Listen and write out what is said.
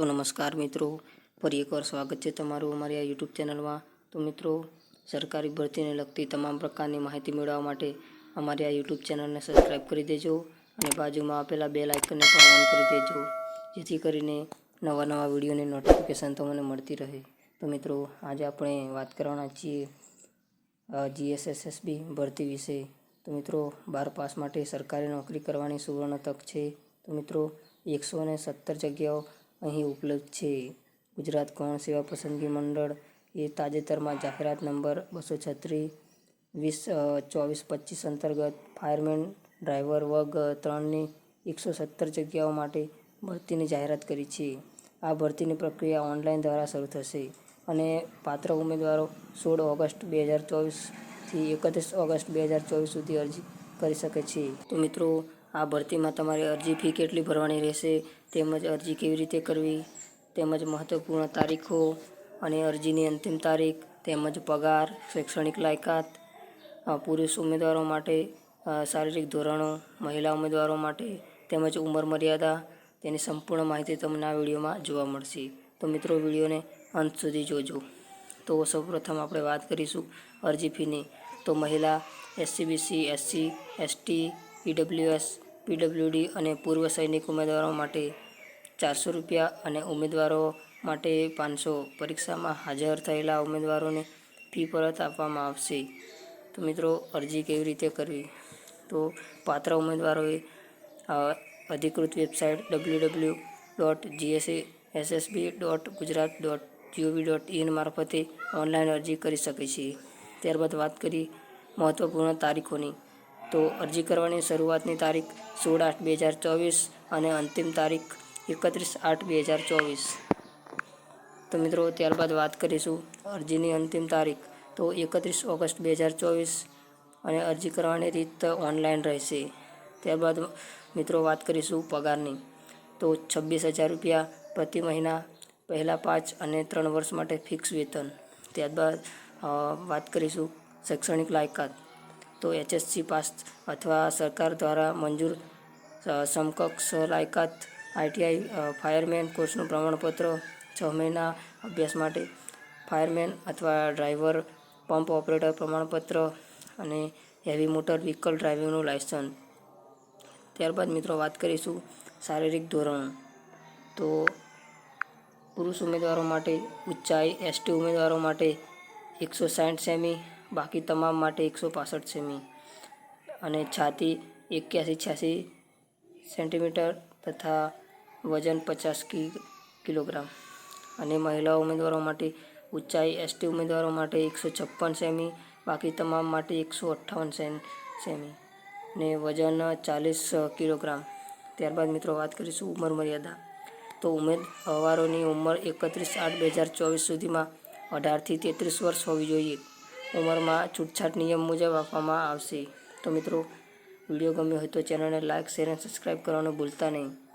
તો નમસ્કાર મિત્રો. ફરી એકવાર સ્વાગત છે તમારું અમારી આ યુટ્યુબ ચેનલમાં. તો મિત્રો, સરકારી ભરતીને લગતી તમામ પ્રકારની માહિતી મેળવવા માટે અમારી આ યુટ્યુબ ચેનલને સબસ્ક્રાઈબ કરી દેજો અને બાજુમાં આપેલા બે લાઇકનને પણ ઓન કરી દેજો, જેથી કરીને નવા નવા વિડીયોની નોટિફિકેશન તમને મળતી રહે. તો મિત્રો, આજે આપણે વાત કરવાના છીએ જીએસએસએસબી ભરતી વિશે. તો મિત્રો, બાર પાસ માટે સરકારી નોકરી કરવાની સુવર્ણ તક છે. તો મિત્રો, એકસો ને સત્તર જગ્યાઓ અહીં ઉપલબ્ધ છે. ગુજરાત ગૌણ સેવા પસંદગી મંડળ એ તાજેતરમાં જાહેરાત નંબર બસો છત્રીસ વીસ ચોવીસ, પચીસ અંતર્ગત ફાયરમેન, ડ્રાઈવર વર્ગ ત્રણની એકસો સત્તર જગ્યાઓ માટે ભરતીની જાહેરાત કરી છે. આ ભરતીની પ્રક્રિયા ઓનલાઈન દ્વારા શરૂ થશે અને પાત્ર ઉમેદવારો સોળ ઓગસ્ટ બે હજાર ચોવીસથી એકત્રીસ ઓગસ્ટ બે હજાર ચોવીસ સુધી અરજી કરી શકે છે. તો મિત્રો આ ભરતીમાં તમારી અરજી ફી કેટલી ભરવાની રહેશે, તેમજ અરજી કેવી રીતે કરવી, તેમજ મહત્ત્વપૂર્ણ તારીખો અને અરજીની અંતિમ તારીખ, તેમજ પગાર, શૈક્ષણિક લાયકાત પુરુષ ઉમેદવારો માટે શારીરિક ધોરણો, મહિલા ઉમેદવારો માટે, તેમજ ઉંમર મર્યાદા, તેની સંપૂર્ણ માહિતી તમને આ વિડીયોમાં જોવા મળશે. તો મિત્રો, વિડીયોને અંત સુધી જોજો. તો સૌપ્રથમ આપણે વાત કરીશું અરજી ફીની. તો મહિલા SC BC SC, ST EWS, PWD અને પૂર્વ સૈનિક ઉમેદવારો માટે ચારસો રૂપિયા અને ઉમેદવારો માટે પાંચસો. પરીક્ષામાં હાજર થયેલા ઉમેદવારોને ફી પરત આપવામાં આવશે. તો મિત્રો, અરજી કેવી રીતે કરવી? તો પાત્ર ઉમેદવારોએ અધિકૃત website W W dot GSA SSB dot Gujarat dot GOV dot in મારફતે ઓનલાઈન અરજી કરી શકે છે. ત્યારબાદ વાત કરી મહત્ત્વપૂર્ણ તારીખોની. તો અરજી કરવાની શરૂઆતની તારીખ સોળ આઠ બે હજાર ચોવીસ અને અંતિમ તારીખ એકત્રીસ આઠ બે હજાર ચોવીસ. તો મિત્રો, ત્યારબાદ વાત કરીશું અરજીની અંતિમ તારીખ. તો એકત્રીસ ઓગસ્ટ બે હજાર ચોવીસ અને અરજી કરવાની રીત ઓનલાઈન રહેશે. ત્યારબાદ મિત્રો, વાત કરીશું પગારની. તો છવ્વીસ હજાર રૂપિયા પ્રતિ મહિના પહેલાં પાંચ અને ત્રણ વર્ષ માટે ફિક્સ વેતન. ત્યારબાદ વાત કરીશું શૈક્ષણિક લાયકાત. તો એચએસસી પાસ અથવા સરકાર દ્વારા મંજૂર સમકક્ષ લાયકાત આઈટીઆઈ ફાયરમેન કોર્સનું પ્રમાણપત્ર છ મહિના અભ્યાસ માટે, ફાયરમેન અથવા ડ્રાઈવર, પંપ ઓપરેટર પ્રમાણપત્ર અને હેવી મોટર વ્હીકલ ડ્રાઇવિંગનું લાયસન્સ. ત્યારબાદ મિત્રો વાત કરીશું શારીરિક ધોરણ. તો પુરુષ ઉમેદવારો માટે, ઊંચાઈ એસટી ઉમેદવારો માટે એકસો સાઠ સેમી બાકી તમામ માટે એકસો પાસઠ સેમી અને છાતી એક્યાસી છ્યાસી સેન્ટીમીટર તથા વજન પચાસ કિલોગ્રામ. અને મહિલા ઉમેદવારો માટે ઊંચાઈ એસટી ઉમેદવારો માટે એકસો છપ્પન સેમી બાકી તમામ માટે એકસો અઠ્ઠાવન સેમી ને વજન ચાલીસ કિલોગ્રામ. ત્યારબાદ મિત્રો વાત કરીશું ઉંમર મર્યાદા. તો ઉમેદવારોની ઉંમર એકત્રીસ આઠ બે હજાર ચોવીસ સુધીમાં અઢારથી તેત્રીસ વર્ષ હોવી જોઈએ. ઉંમરમાં છૂટછાટ નિયમ મુજબ આપવામાં આવશે. તો મિત્રો, વીડિયો ગમ્યો હોય તો ચેનલને લાઇક શેર અને સબસ્ક્રાઈબ કરવાનું ભૂલતા નહીં.